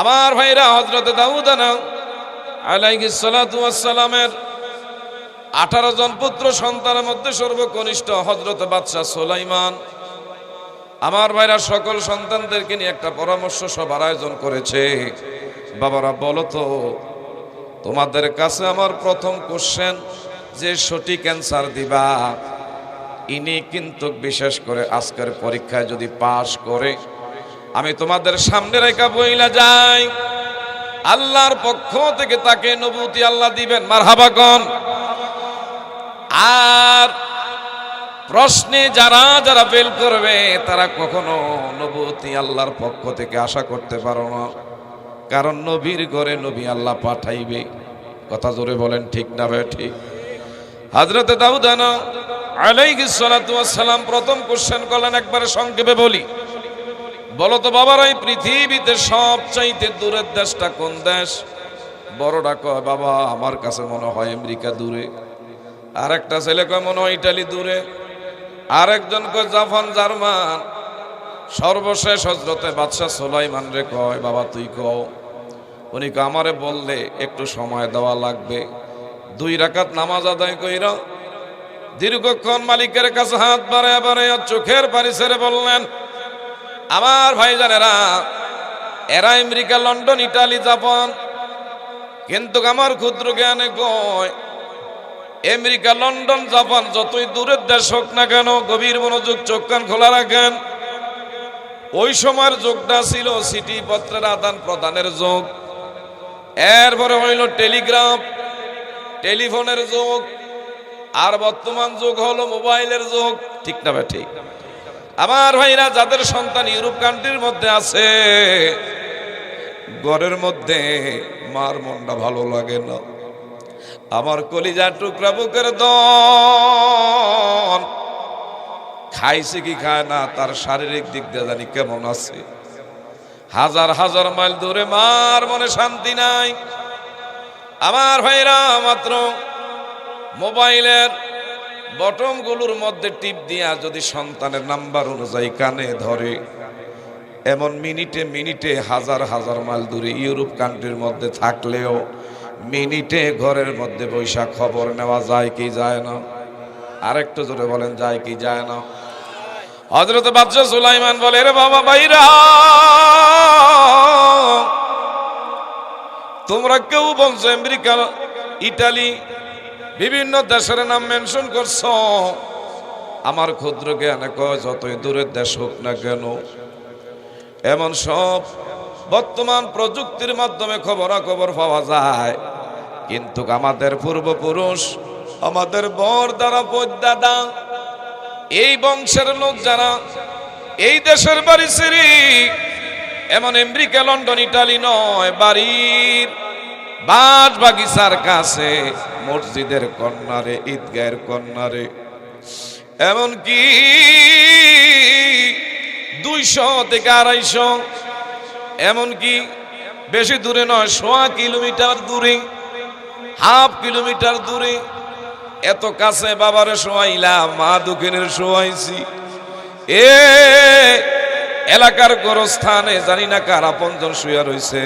আমার ভাইরা হজরত দাউদ ওয়াসসালামের আঠারো জন পুত্র সন্তানের মধ্যে সর্বকনিষ্ঠ হজরত বাদশাহ সোলাইমান। আমার ভাইরা সকল সন্তানদেরকে নিয়ে একটা পরামর্শ সভার আয়োজন করেছে। বাবারা, বলো তো, তোমাদের কাছে আমার প্রথম কোশ্চেন যে সঠিক অ্যান্সার দিবা? ইনি কিন্তু বিশেষ করে আজকের পরীক্ষায় যদি পাশ করে আমি তোমাদের সামনে রেখা বইলা যাই। আল্লাহর পক্ষ থেকে তাকে নবুতি আল্লাহ দিবেন। মারহাবাগন আর প্রশ্নে যারা যারা ফেল করবে, তারা কখনো নবুতি আল্লাহর পক্ষ থেকে আশা করতে পারো না। কারণ নবীর ঘরে নবী আল্লাহ পাঠাইবে। কথা জোরে বলেন, ঠিক না ভাই? ঠিক। হাজরতে দাউদানা আলাইহিস সালাম প্রথম কোশ্চেন করলেন, একবারে সংক্ষেপে বলি। বলো তো বাবার, এই পৃথিবীতে সবচাইতে দূরের দেশটা কোন দেশ? বড়টা কয়, বাবা, আমার কাছে মনে হয় আমেরিকা দূরে। আর একটা ছেলে কয়, মনে হয় ইটালি দূরে। আরেকজন কয় জাপান জার্মান। সর্বশেষ হজরতে বাদশাহ সোলাইমান রে কয়, বাবা, তুই কও। উনি আমারে বললে একটু সময় দেওয়া লাগবে। দুই রাকাত নামাজ আদায় কইরা দীর্ঘক্ষণ মালিকের কাছে হাত বাড়ায় বাড়ায় চোখের পানি বললেন আমার ভাইজানেরা, এরা আমেরিকা, লন্ডন, ইটালি, জাপান। কিন্তু আমার ক্ষুদ্র জ্ঞানে কয়, আমেরিকা, লন্ডন, জাপান যতই দূরের দেশ হোক না কেন গভীর মনোযোগ, চোখ, কান খোলা রাখেন। ওই সময়ের যুগটা ছিল সিটি পত্রের আদান প্রদানের যুগ। এরপরে হইল টেলিগ্রাম, টেলিফোনের যুগ, আর বর্তমান যুগ হলো মোবাইলের যুগ। ঠিক না ঠিক? আমার ভাইরা, যাদের সন্তান ইউরোপ কান্ট্রির মধ্যে আছে, ঘরের মধ্যে মার মনটা ভালো লাগে না। আমার কলিজা টুকরা বুকের দন, খাইছে কি খায় না, তার শারীরিক দিক দিয়ে জানি কেমন আছে। হাজার হাজার মাইল দূরে মার মনে শান্তি নাই। আমার ভাইরা, মাত্র মোবাইলের বটমগুলোর মধ্যে টিপ দিয়া যদি সন্তানের নাম্বার অনুযায়ী কানে ধরে, এমন মিনিটে মিনিটে হাজার হাজার মাইল দূরে ইউরোপ কান্ট্রির মধ্যে থাকলেও মিনিটে ঘরের মধ্যে বৈশাখ খবর নেওয়া যায় কি যায় না? আরেকটু জোরে বলেন, যায় কি যায় না? হজরত বাদশাহ সুলাইমান বলে রে বাবা বাইরা, তোমরা কেউ বলছো আমেরিকা, ইটালি বিভিন্ন দেশের নাম মেনশন করছ। আমার ক্ষুদ্র জ্ঞানে যতই দূরের দেশ হোক না কেন, এমন সব বর্তমান প্রযুক্তির মাধ্যমে খবরাখবর পাওয়া যায়। কিন্তু আমাদের পূর্বপুরুষ, আমাদের বর দ্বারা দাদা এই বংশের লোক যারা এই দেশের বাড়ি সিরি এমন আমেরিকা, লন্ডন, ইটালি নয়, বাড়ির বাস বাগিচার কাছে, মসজিদের কন্যারে, ঈদগাহের কন্যারে। এমনকি দুইশো থেকে আড়াইশো, এমনকি বেশি দূরে নয়, সোয়া কিলোমিটার দূরে, হাফ কিলোমিটার দূরে। এত কাছে বাবারে শোয়াইলাম মা দক্ষিণের শোয়াইছি। এ এলাকার গোরস্থানে জানি না কার আপনজন শুয়ে রয়েছে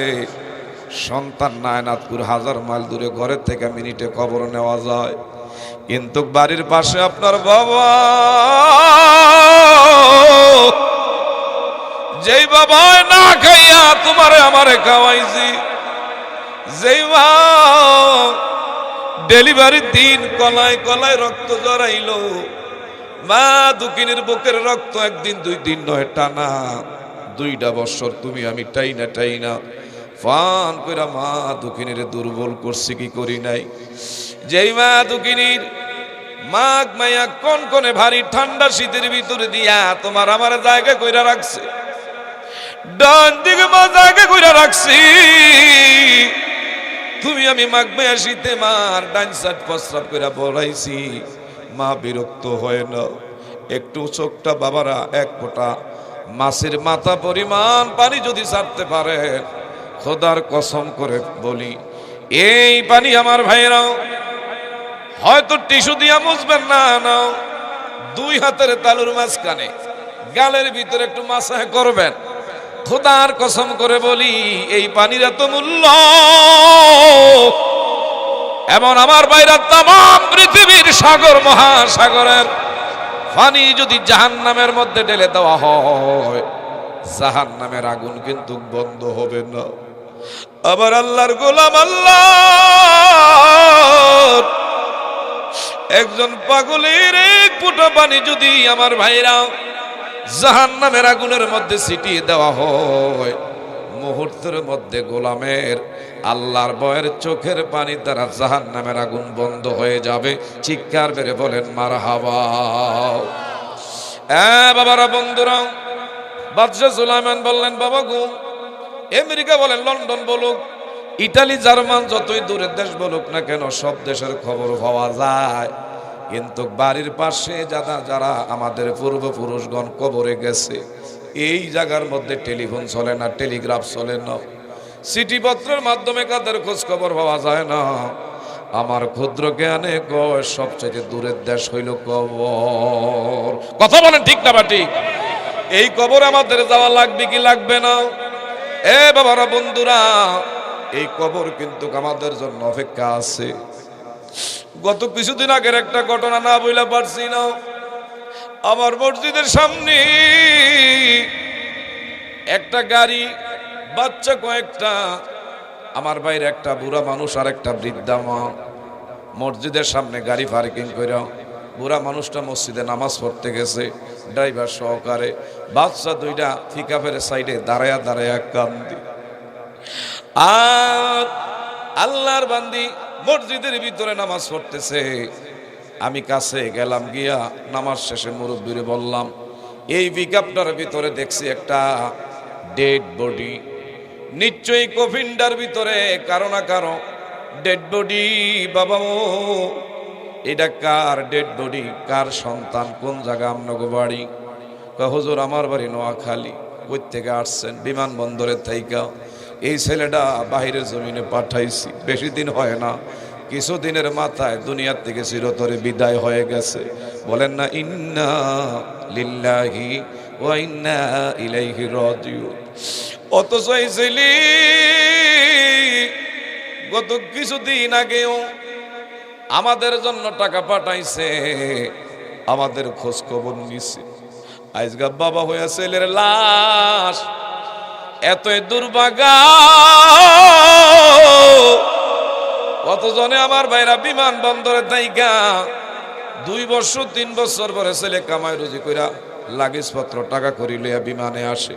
সন্তান নায়নাথপুর হাজার মাইল দূরে ঘরের থেকে মিনিটে খবর নেওয়া যায়। কিন্তু বাড়ির পাশে আপনার বাবা, যেই বাবা না খাইয়া তোমারে আমারে খাওয়াইছি, যেই মা ডেলিভারির দিন কলায় কলায় রক্ত জড়াইলো, মা দুকিনের বুকের রক্ত একদিন দুই দিন নয়, টানা দুইটা বছর তুমি আমি টাইনা টাইনা ফান কইরা মা দুকিনের দুর্বল করছি, কি করি নাই? যেই মা দুকিনীর মাঘ মায়া কোন কোনে ভারী ঠান্ডা শীতের ভিতরে দিয়া তোমার আমার জায়গা কইরা রাখছে, ডান দিকে মা জায়গা কইরা রাখছি, তুমি আমি মাঘ মায়া শীতে মার ডান সাট প্রস্রাব কইরা বলাইছি, মা বিরক্ত হয় না, একটু চোখটা বাবারা এক ফোঁটা মাছের মাথা পরিমাণ পানি যদি ছাড়তে পারে খোদার কসম করে বলি, এই পানি আমার ভাইরাও হয়তো টিস্যু দিয়া মুছবেন না নাও দুই হাতের তালুর মাঝখানে, গালের ভিতরে একটু মাসায় করবেন। খোদার কসম করে বলি, এই পানির এত মূল্য, এমন আমার বাইরে তাম পৃথিবীর সাগর, মহাসাগরের পানি যদি জাহান নামের মধ্যে ঢেলে দেওয়া হয় জাহান নামের আগুন কিন্তু বন্ধ হবে না। আবার আল্লাহর গোলাম আল্লাহ একজন পাগলের এক ফুটা পানি যদি আমার ভাইরা জাহান নামের আগুনের মধ্যে ছিটিয়ে দেওয়া হয়, মুহূর্তের মধ্যে গোলামের আল্লাহর বয়ের চোখের পানি দ্বারা জাহান নামের আগুন বন্ধ হয়ে যাবে। চিৎকার বেড়ে বলেন মার হাওয়া বাবারা, বন্ধুরা, বাদশাহ সুলাইমান বললেন, বাবা গো আমেরিকা বলেন, লন্ডন বলুক, ইটালি, জার্মান, যতই দূরের দেশ বলুক না কেন, সব দেশের খবর পাওয়া যায়। কিন্তু বাড়ির পাশে যারা যারা আমাদের পূর্বপুরুষগণ কবরে গেছে, এই জায়গার মধ্যে টেলিফোন চলে না, টেলিগ্রাফ চলে না। চিঠিপত্রের মাধ্যমে কাদের খোঁজ খবর পাওয়া যায় না। আমার ক্ষুদ্র জ্ঞানে কয় সবচেয়ে দূরের দেশ হইল কবর। কথা বলেন ঠিক না বা ঠিক? এই কবর আমাদের যাওয়া লাগবে কি লাগবে না? এ বাবারা বন্ধুরা, এই কবর কিন্তু আমাদের জন্য অপেক্ষা আছে। গত কিছুদিন আগের একটা ঘটনা না বইলা পারছি না। আমার মসজিদের সামনে একটা গাড়ি, বাচ্চা কয়েকটা, আমার বাইরে একটা বুড়া মানুষ আর একটা বৃদ্ধা মা। মসজিদের সামনে গাড়ি পার্কিং করে বুড়া মানুষটা মসজিদে নামাজ পড়তে গেছে, ড্রাইভার সহকারে, বাচ্চা দুইটা ফিকা ফেরে সাইডে দাঁড়ায়া দাঁড়ায়া কান্দি আর আল্লাহর বান্দি মসজিদের ভিতরে নামাজ পড়তেছে। আমি কাছে গেলাম গিয়া নামাজ শেষে মুরব্বীরে বললাম, এই পিকআপটার ভিতরে দেখছি একটা ডেড বডি নিশ্চয়ই কফিনটার ভিতরে কারও না কারও ডেড বডি বাবা এটা কার ডেড বডি কার সন্তান, কোন জায়গা আপনাকে বাড়ি? হুজুর, আমার বাড়ি নোয়াখালী কই থেকে আসছেন? বিমানবন্দরের থাইকা। এই ছেলেটা বাহিরের জমিনে পাঠাইছি, বেশি দিন হয় না। কিছুদিনের মাথায় দুনিয়ার থেকে চিরতরে বিদায় হয়ে গেছে। বলেন না, ইন্না লিল্লাহি ওয়া ইন্না ইলাইহি রাজিউন। অথচ এই ছেলে গত কিছুদিন আগেও আমাদের জন্য টাকা পাঠাইছে। আমাদের খোঁজ খবর নিছে। আজগা বাবা হইয়া ছেলের লাশ। এতই দুর্ভাগা কতজনে আমার ভাইরা বিমান বন্দরে তাইকা দুই বছর, তিন বছর পরে ছেলে কামাই রুজি কইরা লাগেজ পত্র টাকা করি লইয়া বিমানে আসে।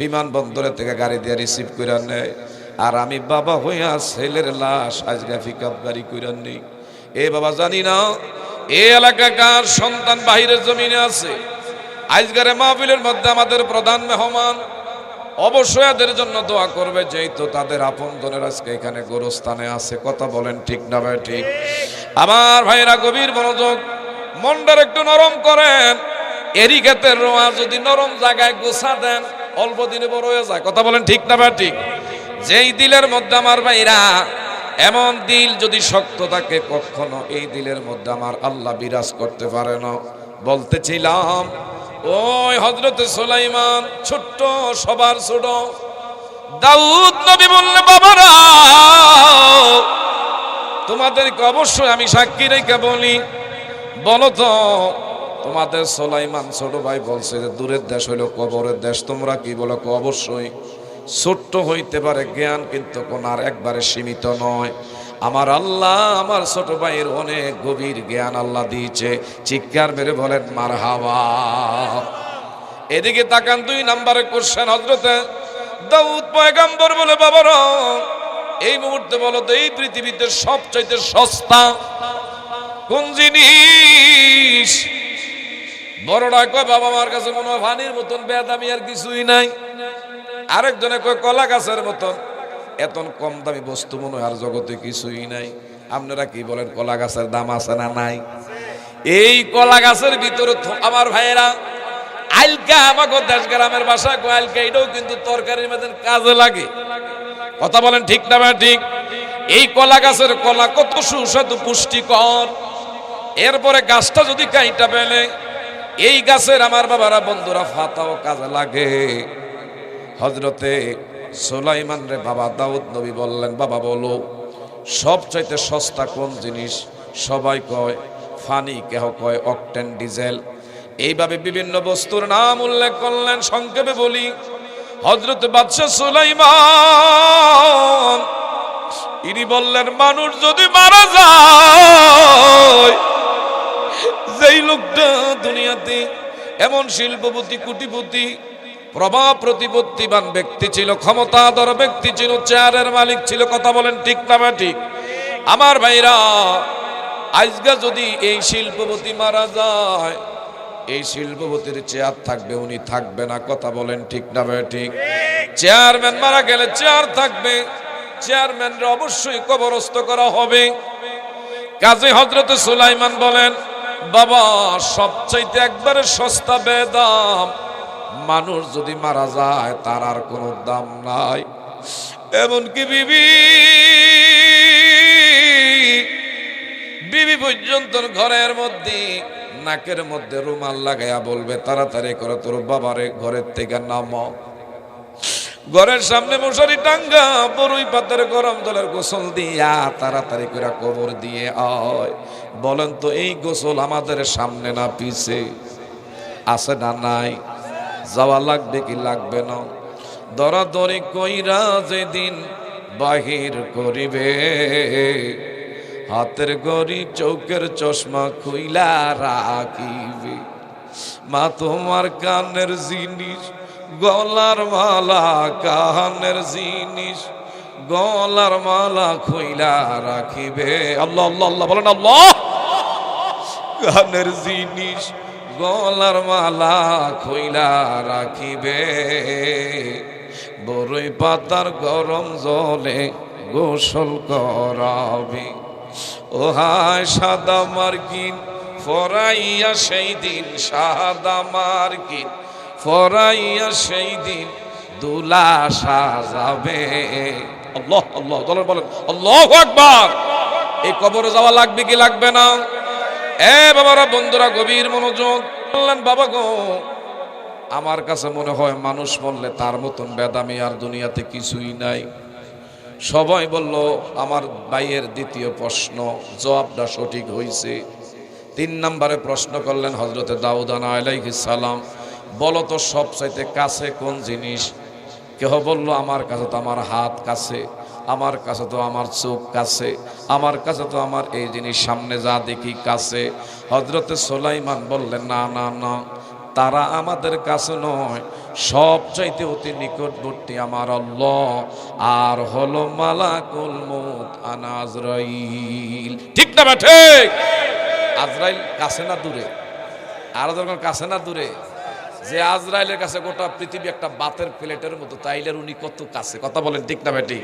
বিমান বন্দরে থেকে গাড়ি দিয়ে রিসিভ কইরা নেয়। আর আমি বাবা হইয়া ছেলের লাশ আজগা পিকআপ গাড়ি কইরা নেই। এ বাবা, জানি না, এ এলাকাকার সন্তান বাহিরের জমিনে আছে? আজগারে মাহফিলের মধ্যে আমাদের প্রধান মেহমান অবশ্যই এদের জন্য দোয়া করবে, যেহেতু তাদের আপন জনের আজকে এখানে গোরস্থানে আছে। কথা বলেন ঠিক না ভাই, ঠিক? আমার ভাইরা গভীর মনোযোগ, মনটার একটু নরম করেন। এরি ক্ষেতের রোয়া যদি নরম জায়গায় গোছা দেন, অল্প দিনে বড় হয়ে যায়। কথা বলেন ঠিক না ভাই, ঠিক? যেই দিলের মধ্যে আমার ভাইরা এমন দিল যদি শক্ত থাকে, কখনো এই দিলের মধ্যে আমার আল্লাহ বিরাজ করতে পারে না। বলতেছিলাম, ওই হজরত সুলাইমান, ছোট্ট সবার ছোট। দাউদ নবী বললে, বাবারা, তোমাদেরকে অবশ্যই আমি সাক্ষী রেখে বলি। বলো তো, তোমাদের সোলাইমান ছোট ভাই বলছে যে, দূরের দেশ হইল কবরের দেশ, তোমরা কি বলো? অবশ্যই। ছোট্ট হইতে পারে জ্ঞান, কিন্তু কোন আর একবারে সীমিত নয়। আমার আল্লাহ, আমার ছোট ভাইয়ের অনেক গভীর জ্ঞান আল্লাহ দিয়েছে। চিৎকার মেরে বলেন, মার হাওয়া। এদিকে তাকান দুই নাম্বারে কোশ্চেন হজরতে দাউদ পয়গাম্বর বলে, বাবার, এই মুহূর্তে বলো তো, এই পৃথিবীতে সবচাইতে সস্তা কোন জিনিস? বড়রা কয়, বাবা মার কাছে মনে হয় ভানির মতন বেদামি আর কিছুই নাই। আরেকজনে কয়, কলা গাছের মতন। এত কম দামি বস্তু মনে আর জগতে কিছুই নাই। আপনারা কি বলেন, কলা গাছের দাম আছে না নাই? এই কলা গাছের ভিতরে আমার ভাইয়েরা, আইলকা আমাকে দেশ গ্রামের ভাষা কয়, আইলকা এটাও কিন্তু তরকারির মধ্যে কাজে লাগে। কথা বলেন ঠিক না ঠিক? এই কলা গাছের কলা কত সুস্বাদু, পুষ্টিকর। এরপরে গাছটা যদি কাইটা পেলে এই গাছের আমার বাবারা, বন্ধুরা, ফাতাও কাজে লাগে। হজরতে সোলাইমান রে বাবা, দাউদ নবী বললেন, বাবা, বলো, সবচাইতে সস্তা কোন জিনিস? সবাই কয়, ফানি, কেহ কয়, অকটেন ডিজেল। এইভাবে বিভিন্ন বস্তুর নাম উল্লেখ করলেন, সংক্ষেপে বলি হজরত বাদশাহ সুলাইমান, ইনি বললেন, মানুষ যদি মারা যায়, যেই লোকটা দুনিয়াতে এমন শিল্পপতি, কুটিপতি প্রভাব প্রতিপত্তিবান ব্যক্তি ছিল, ক্ষমতাধর ব্যক্তি ছিল, চেয়ারের মালিক ছিল, কথা বলেন ঠিক না বা ঠিক? আমার ভাইরা, আজকে যদি এই শিল্পপতি মারা যায়, এই শিল্পপতির চেয়ার থাকবে, উনি থাকবে না, কথা বলেন ঠিক না ভাই ঠিক? চেয়ারম্যান মারা গেলে চেয়ার থাকবে, চেয়ারম্যানরা অবশ্যই কবরস্থ করা হবে। কাজী হজরত সুলাইমান বলেন, বাবা, সবচাইতে একবারে সস্তা বেদাম মানুষ যদি মারা যায়, তার আর কোনো দাম নাই। এমনকি বিবি বিবি পর্যন্ত ঘরের মধ্যে, নাকের মধ্যে রুমাল লাগাইয়া বলবে, তাড়াতাড়ি করে, তোর বাবারে ঘরের থেকে নামাও ঘরের সামনে মশারি টাঙ্গা বড়ই পাতের গরম জলের গোসল দিয়া তাড়াতাড়ি করে কবর দিয়ে আয়। বলেন তো, এই গোসল আমাদের সামনে না পিছে? আছে না নাই? যাওয়া লাগবে কি লাগবে না। দরাদরি কইরা যেদিন বাহির করিবে, হাতের গড়ি চৌকের চশমা খুইলা রাখিবে। মা তোমার কানের জিনিস, গলার মালা, কানের জিনিস, গলার মালা খুইলা রাখিবে। আল্লাহ আল্লাহ আল্লাহ, বলেন আল্লাহ। কানের জিনিস গলার মালা খুইলা রাখিবে। বড়ই পাতার গরম জলে গোসল করাবে। ও হায় সাদা মার্কিন, ফরাইয়া সেই দিন সাদা মার্কিন, ফরাইয়া সেই দিন দুলা সাজাবে। আল্লাহ আল্লাহ বলেন, আল্লাহ আকবার। এই কবরে যাওয়া লাগবে কি লাগবে না? বাবারা, বন্ধুরা, গভীর মনোযোগ। বললেন, বাবা গো, আমার কাছে মনে হয় মানুষ বললে তার মতন বেদামি আর দুনিয়াতে কিছুই নাই। সবাই বলল, আমার ভাইয়ের দ্বিতীয় প্রশ্ন, জবাবটা সঠিক হয়েছে তিন নম্বরে প্রশ্ন করলেন হজরতে দাউদানা আলাইহিস সালাম, বলো তো সব চাইতে কাছে কোন জিনিস? কেহ বলল, আমার কাছে তো আমার হাত কাছে। আমার কাছে তো আমার চোখ কাছে, আমার কাছে তো আমার এই জিনিস সামনে যা দেখি কাছে। হজরতে সোলাইমান বললেন, না না না, তারা আমাদের কাছে নয়, সবচাইতে অতি নিকটবর্তী আমার আল্লাহ। আর হলো মালাকুল মউত আনাজরাইল ঠিক না বা ঠিক? আজরাইল কাছে না দূরে? আর যখন কাছে না দূরে? যে আজরাইলের কাছে গোটা পৃথিবী একটা বাতের প্লেটের মতো, তাইলের উনি কত কাছে? কথা বলেন ঠিক না বেটি